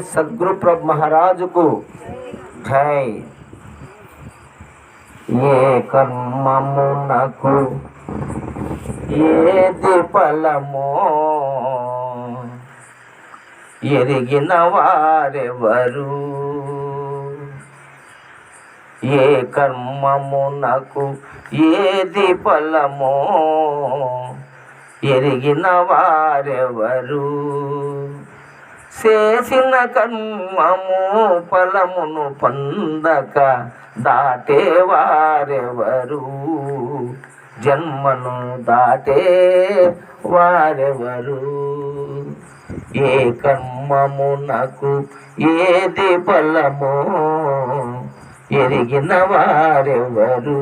సద్గురు ప్రభు మహారాజుకు. జై. ఏ కర్మమునకు ఏది ఫలమో ఎరిగిన వారెవరు? ఏ కర్మమునకు ఏది ఫలమో ఎరిగిన వారెవరు? చేసిన కర్మము ఫలమును పొందక దాటేవారెవరు? జన్మను దాటే వారెవరు? ఏ కర్మమునకు ఏది ఫలము? ఎరిగిన వారెవరు?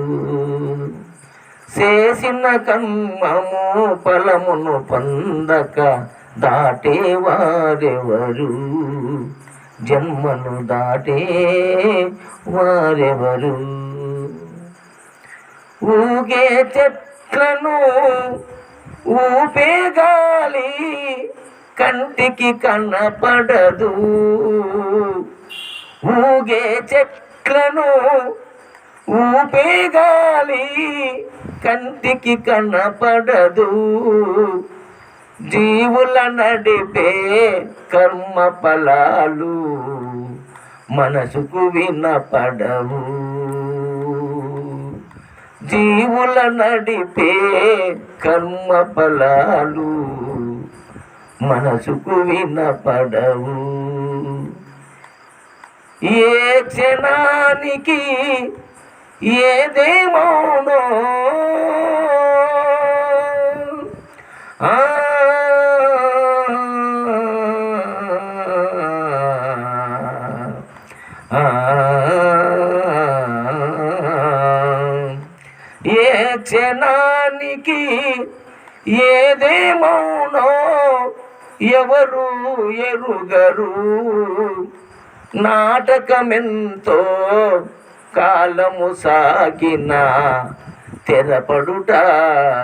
చేసిన కర్మము ఫలమును పొందక దాటే వారెవరు? జన్మను దాటే వారెవరు? ఊగే చెట్లను ఊపే గాలి కంటికి కనపడదు. ఊగే చెట్లను ఊపే గాలి కంటికి కనపడదు. జీవుల నడిపే కర్మ ఫలాలు మనసుకు వినపడవు. జీవుల నడిపే కర్మ ఫలాలు మనసుకు వినపడవు. ఏ క్షణానికి ఏదేమోనో క్షణానికి ఏదేమౌనో ఎవరు ఎరుగరు. నాటకమెంతో కాలము సాగిన తెరపడుట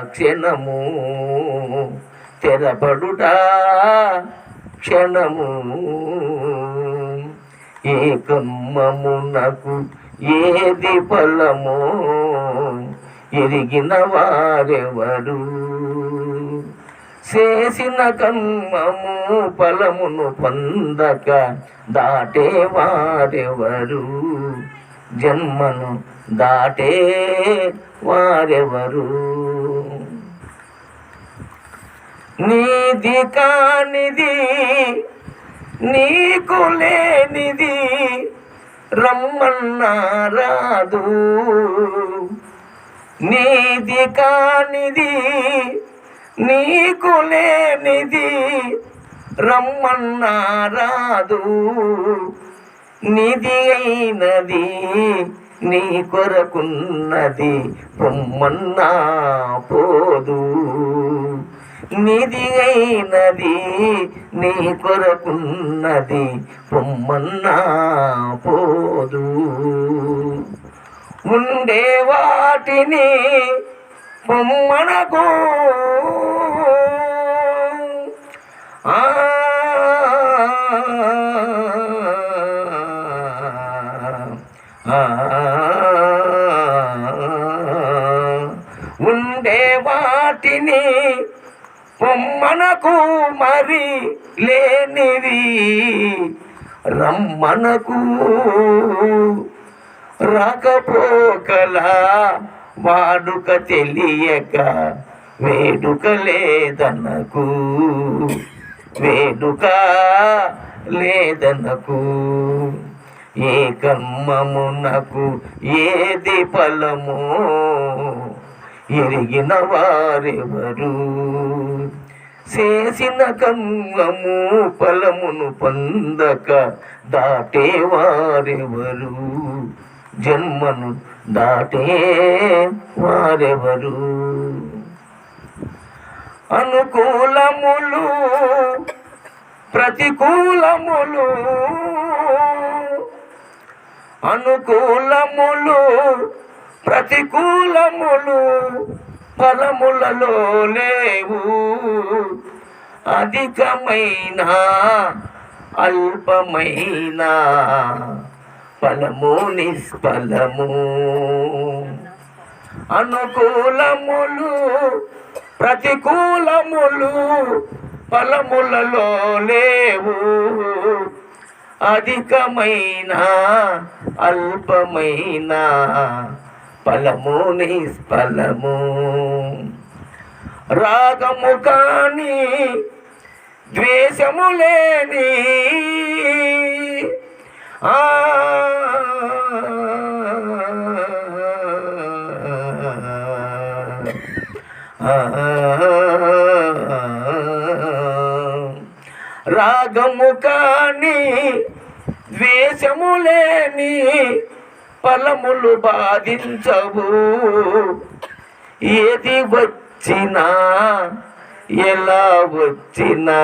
క్షణము తెరపడుట క్షణము. ఏ కమ్మమునకు ఏది ఫలమో? ఎరిగిన వారెవరు చేసిన కర్మము ఫలమును పొందక దాటే వారెవరు జన్మను దాటే వారెవరు? నీది కానిది నీకు లేనిది రమ్మన్నా రాదు నీది కానిది నీకు లేనిది రమ్మన్నా రాదు. నిధి అయినది నీ కొరకున్నది పొమ్మన్నా పోదు. నిధి అయినది నీ కొరకున్నది పొమ్మన్నా పోదు. ఉండే వాటిని పొమ్మనకు ఉండే వాటిని పొమ్మనకు మరి లేనివి రమ్మనకు. రాకపోకలా వాడుక తెలియక వేడుక లేదనకు. వేడుక లేదనకు. ఏ కర్మమునకు ఏది ఫలము? ఎరిగిన వారెవరు? చేసిన కర్మము ఫలమును పొందక దాటే వారెవరు? జన్మను దాటే వారెవరు? అనుకూలములు ప్రతికూలములు అనుకూలములు ప్రతికూలములు ఫలములలో లేవు. అధికమైన అల్పమైన ఫలము నిష్ఫలము అనుకూలములు ప్రతికూలములు ఫలములలో లేవు. అధికమైన అల్పమైన ఫలము నిష్ఫలము రాగము కానీ ద్వేషము లేని రాగము కాని ద్వేషము లేని ఫలములు బాధించవు ఏది వచ్చినా ఎలా వచ్చినా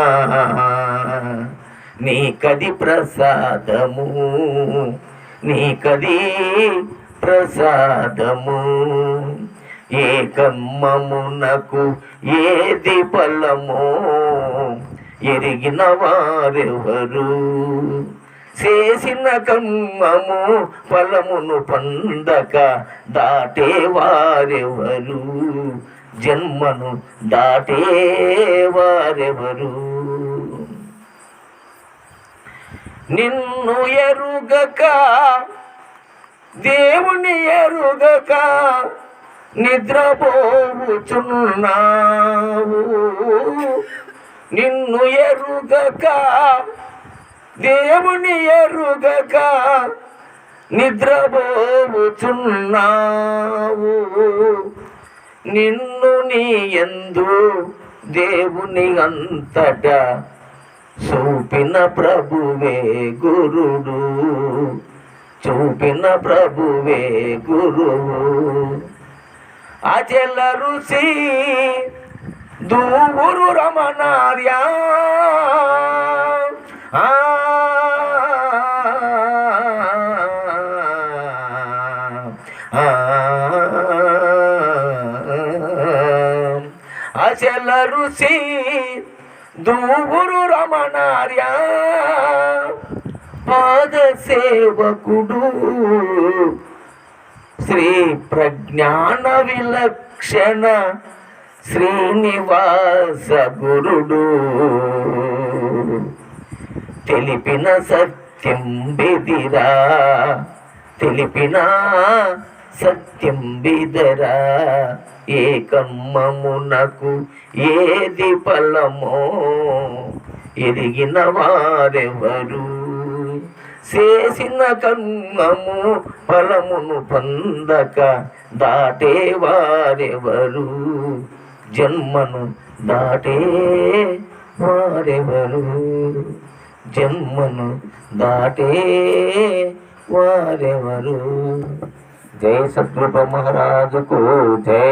నీకది ప్రసాదము నీకది ప్రసాదము. ఏ కమ్మమునకు ఏది ఫలమో ఎరిగిన వారెవరు? చేసిన కమ్మము ఫలమును పొందక దాటే వారెవరు? జన్మను దాటే వారెవరు? నిన్ను ఎరుగక దేవుని ఎరుగక నిద్రపోవుచున్నావు. నిన్ను ఎరుగక దేవుని ఎరుగక నిద్రపోవుచున్నావు. నిన్ను నీ ఎందు దేవుని అంతటా చూపిన ప్రభువే గురుడు. చూపిన ప్రభువే గురువు. అజల ఋషి దూరు రమణార్యా. అజల ఋషి దూరు రమణార్య పాద సేవకుడు. శ్రీ ప్రజ్ఞాన విలక్షణ శ్రీనివాస గురుడు. తెలిపిన సత్యం బెదిరా. తెలిపిన సత్యం బిదరా. ఏ కమ్మమునకు ఏది ఫలమో ఎరిగిన వారెవరు చేసిన కర్మము ఫలమును పొందక దాటే వారెవరు జన్మను దాటే వారెవరు జన్మను దాటే వారెవరు జై సద్రూప మహారాజుకు జై.